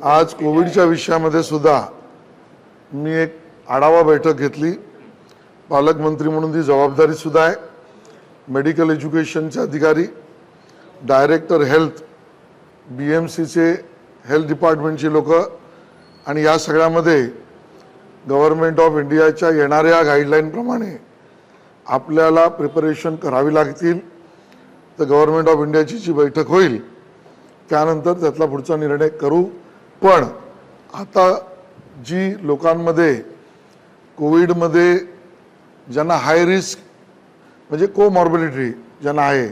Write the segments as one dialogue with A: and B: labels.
A: आज कोविडच्या विषयामध्ये सुद्धा मी एक आढावा बैठक घेतली. पालकमंत्री म्हणून ती जबाबदारी सुद्धा आहे. मेडिकल एज्युकेशनचे अधिकारी डायरेक्टर हेल्थ बी एम सीचे हेल्थ डिपार्टमेंटची लोक आणि या सगळ्यामध्ये गव्हर्नमेंट ऑफ इंडियाच्या येणाऱ्या गाईडलाईनप्रमाणे आपल्याला प्रिपरेशन करावी लागतील. तर गव्हर्नमेंट ऑफ इंडियाची जी बैठक होईल त्यानंतर त्यातला पुढचा निर्णय करू. पण आता जी लोकांमध्ये कोविडमध्ये ज्यांना हाय रिस्क म्हणजे कोमॉर्बिलिटी ज्यांना आहे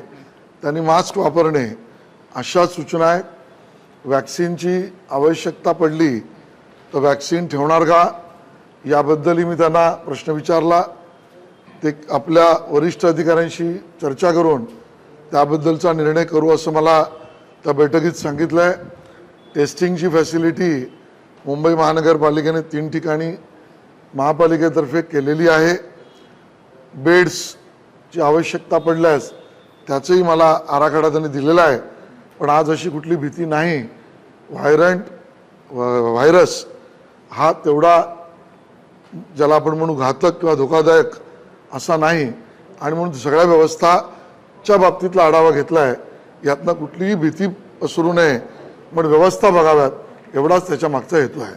A: त्यांनी मास्क वापरणे अशा सूचना आहेत. वॅक्सिनची आवश्यकता पडली तर वॅक्सिन ठेवणार का? याबद्दलही मी त्यांना प्रश्न विचारला. ते आपल्या वरिष्ठ अधिकाऱ्यांशी चर्चा करून त्याबद्दलचा निर्णय करू असं मला त्या बैठकीत सांगितलं आहे टेस्टिंगची फॅसिलिटी मुंबई महानगरपालिकेने तीन ठिकाणी महापालिकेतर्फे केलेली आहे. बेड्सची आवश्यकता पडल्यास त्याचंही मला आराखडा त्यांनी दिलेला आहे. पण आज अशी कुठली भीती नाही. व्हायरंट व्हायरस हा तेवढा ज्याला आपण म्हणू घातक किंवा धोकादायक असा नाही. आणि म्हणून सगळ्या व्यवस्थाच्या बाबतीतला आढावा घेतला आहे यातनं कुठलीही भीती पसरू नये. पण व्यवस्था बघाव्यात. एवढाच त्याच्या मागचा हेतू आहे.